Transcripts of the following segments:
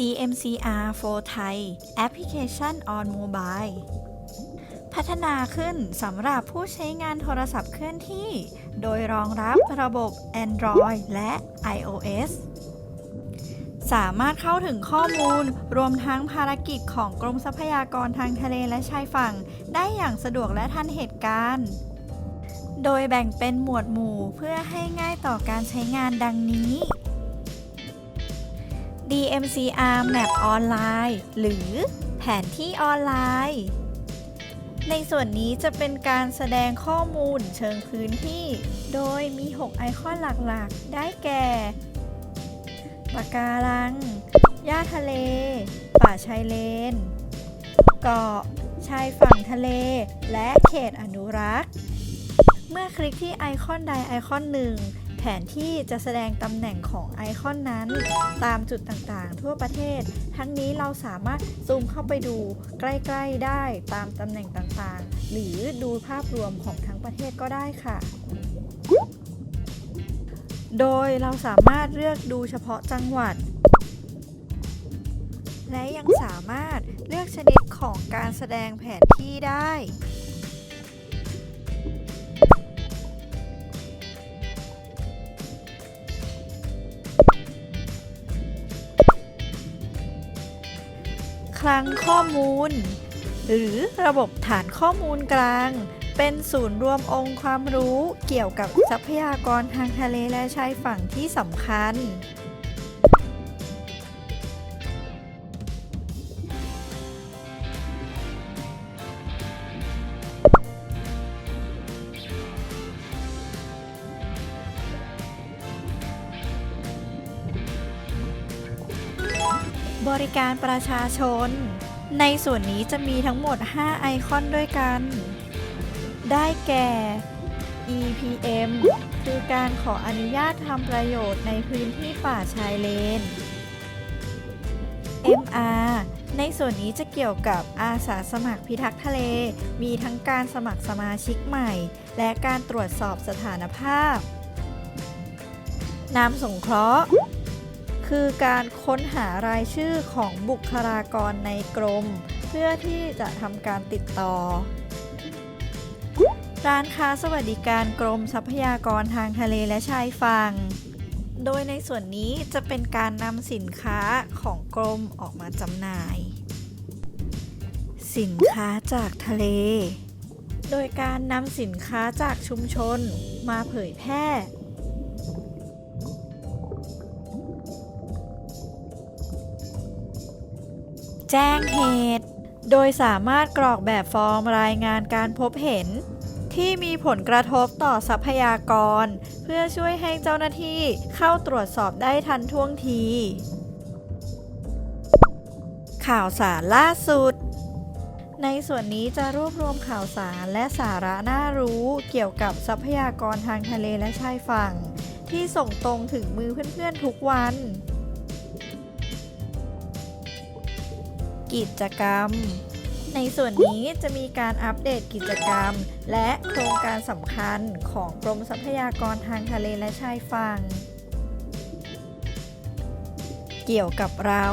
DMCR for Thai Application on Mobile พัฒนาขึ้นสำหรับผู้ใช้งานโทรศัพท์เคลื่อนที่ โดยรองรับระบบ Android และ iOS สามารถเข้าถึงข้อมูล รวมทั้งภารกิจของกรมทรัพยากรทางทะเลและชายฝั่ง ได้อย่างสะดวกและทันเหตุการณ์ โดยแบ่งเป็นหมวดหมู่เพื่อให้ง่ายต่อการใช้งานดังนี้ DMCR Map ออนไลน์ หรือแผนที่ออนไลน์ ในส่วนนี้จะเป็นการแสดงข้อมูลเชิงพื้นที่ โดยมี 6 ไอคอนหลักๆ ได้แก่ปะการัง หญ้าทะเล ป่าชายเลน เกาะ ชายฝั่งทะเล และเขตอนุรักษ์ เมื่อคลิกที่ไอคอนใดไอคอนหนึ่ง แผนที่จะแสดงตำแหน่งของไอคอนนั้น ตามจุดต่างๆ ทั่วประเทศ ทั้งนี้เราสามารถซูมเข้าไปดูใกล้ๆได้ตามตำแหน่งต่างๆ หรือดูภาพรวมของทั้งประเทศก็ได้ค่ะ โดยเราสามารถเลือกดูเฉพาะจังหวัด และยังสามารถเลือกชนิดของการแสดงแผนที่ได้ คลังข้อมูล หรือระบบฐานข้อมูลกลาง เป็นศูนย์รวมองค์ความรู้เกี่ยวกับทรัพยากรทางทะเลและชายฝั่งที่สำคัญ บริการประชาชน ในส่วนนี้จะมีทั้งหมด 5 ไอคอนด้วยกัน ได้แก่ EPM คือการขออนุญาตทำประโยชน์ในพื้นที่ป่าชายเลน MR ในส่วนนี้จะเกี่ยวกับอาสาสมัครพิทักษ์ทะเล มีทั้งการสมัครสมาชิกใหม่ และการตรวจสอบสถานภาพนามสงเคราะห์ คือการค้นหารายชื่อของบุคลากรในกรม เพื่อที่จะทำการติดต่อ ร้านค้าสวัสดิการกรมทรัพยากรทางทะเลและชายฝั่ง โดยในส่วนนี้จะเป็นการนำสินค้าของกรมออกมาจำหน่าย สินค้าจากทะเล โดยการนำสินค้าจากชุมชนมาเผยแพร่ แจ้งเหตุ โดยสามารถกรอกแบบฟอร์มรายงานการพบเห็น ที่มีผลกระทบต่อทรัพยากร เพื่อช่วยให้เจ้าหน้าที่เข้าตรวจสอบได้ทันท่วงที ข่าวสารล่าสุดในส่วนนี้จะรวบรวมข่าวสารและสาระน่ารู้เกี่ยวกับทรัพยากรทางทะเลและชายฝั่ง ที่ส่งตรงถึงมือเพื่อนๆทุกวัน กิจกรรม ในส่วนนี้จะมีการอัปเดตกิจกรรม และโครงการสำคัญของกรมทรัพยากรทางทะเลและชายฝั่งเกี่ยวกับเรา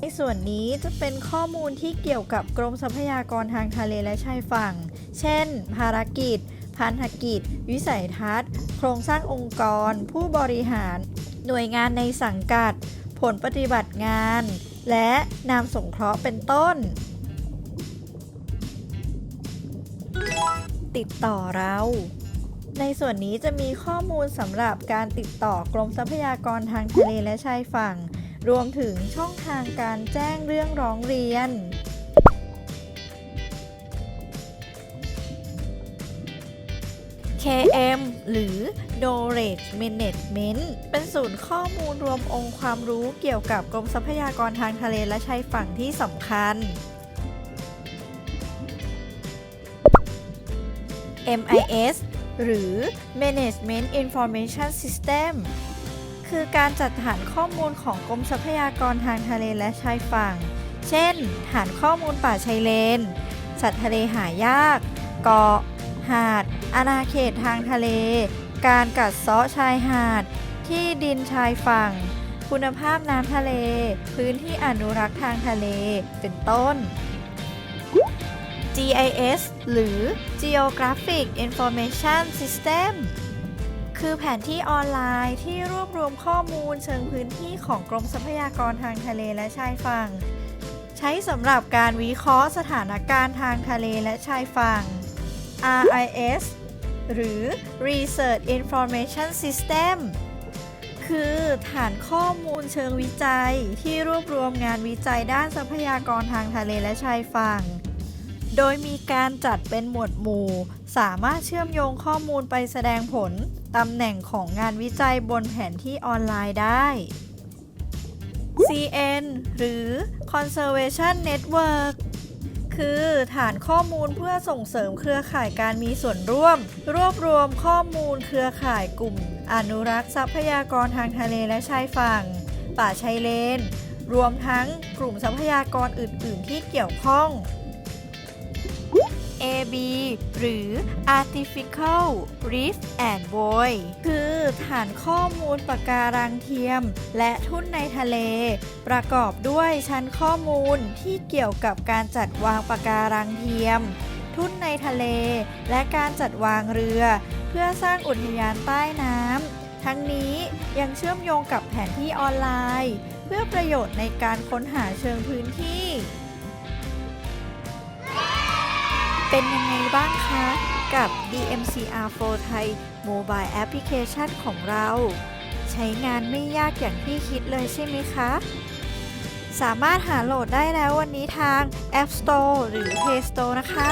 ในส่วนนี้จะเป็นข้อมูลที่เกี่ยวกับกรมทรัพยากรทางทะเลและชายฝั่ง เช่น ภารกิจ พันธกิจ วิสัยทัศน์ โครงสร้างองค์กร ผู้บริหาร หน่วยงานในสังกัด ผลปฏิบัติงาน และนามสงเคราะห์เป็นต้น ติดต่อเรา ในส่วนนี้จะมีข้อมูลสำหรับการติดต่อกรมทรัพยากรทางทะเลและชายฝั่ง รวมถึงช่องทางการแจ้งเรื่องร้องเรียน KM หรือ Knowledge Management เป็นศูนย์ข้อมูลรวมองค์ความรู้เกี่ยวกับกรมทรัพยากรทางทะเลและชายฝั่งที่สำคัญ MIS หรือ Management Information System คือการจัดฐานข้อมูลของกรมทรัพยากรทางทะเลและชายฝั่ง เช่น ฐานข้อมูลป่าชายเลน สัตว์ทะเลหายาก เกาะ หาด อาณาเขตทางทะเล การกัดเซาะชายหาด ที่ดินชายฝั่ง คุณภาพน้ำทะเล พื้นที่อนุรักษ์ทางทะเล เป็นต้น GIS หรือ Geographic Information System คือแผนที่ออนไลน์ที่รวบรวมข้อมูลเชิงพื้นที่ของกรมทรัพยากรทางทะเลและชายฝั่ง ใช้สำหรับการวิเคราะห์สถานการณ์ทางทะเลและชายฝั่ง RIS หรือ Research Information System คือฐานข้อมูลเชิงวิจัยที่รวบรวมงานวิจัยด้านทรัพยากรทางทะเลและชายฝั่ง โดยมีการจัดเป็นหมวดหมู่ สามารถเชื่อมโยงข้อมูลไปแสดงผลตำแหน่งของงานวิจัยบนแผนที่ออนไลน์ได้ CN หรือ Conservation Network คือ ฐานข้อมูลเพื่อส่งเสริมเครือข่ายการมีส่วนร่วม รวบรวมข้อมูลเครือข่ายกลุ่ม อนุรักษ์ทรัพยากรทางทะเลและชายฝั่ง ป่าชายเลน รวมทั้งกลุ่มทรัพยากรอื่น ๆ ที่เกี่ยวข้อง AB หรือ Artificial Reef and Buoy คือฐานข้อมูลปะการังเทียม และทุ่นในทะเล ประกอบด้วยชั้นข้อมูลที่เกี่ยวกับการจัดวางปะการังเทียม ทุ่นในทะเล และการจัดวางเรือ เพื่อสร้างอุทยานใต้น้ำทั้งนี้ยังเชื่อมโยงกับแผนที่ออนไลน์ เพื่อประโยชน์ในการค้นหาเชิงพื้นที่ เป็นยังไงบ้างคะ กับ DMCR4 ไทย Mobile Application ของเรา ใช้งานไม่ยากอย่างที่คิดเลยใช่ไหมคะ สามารถหาโหลดได้แล้ววันนี้ทาง App Store หรือ Play Store นะคะ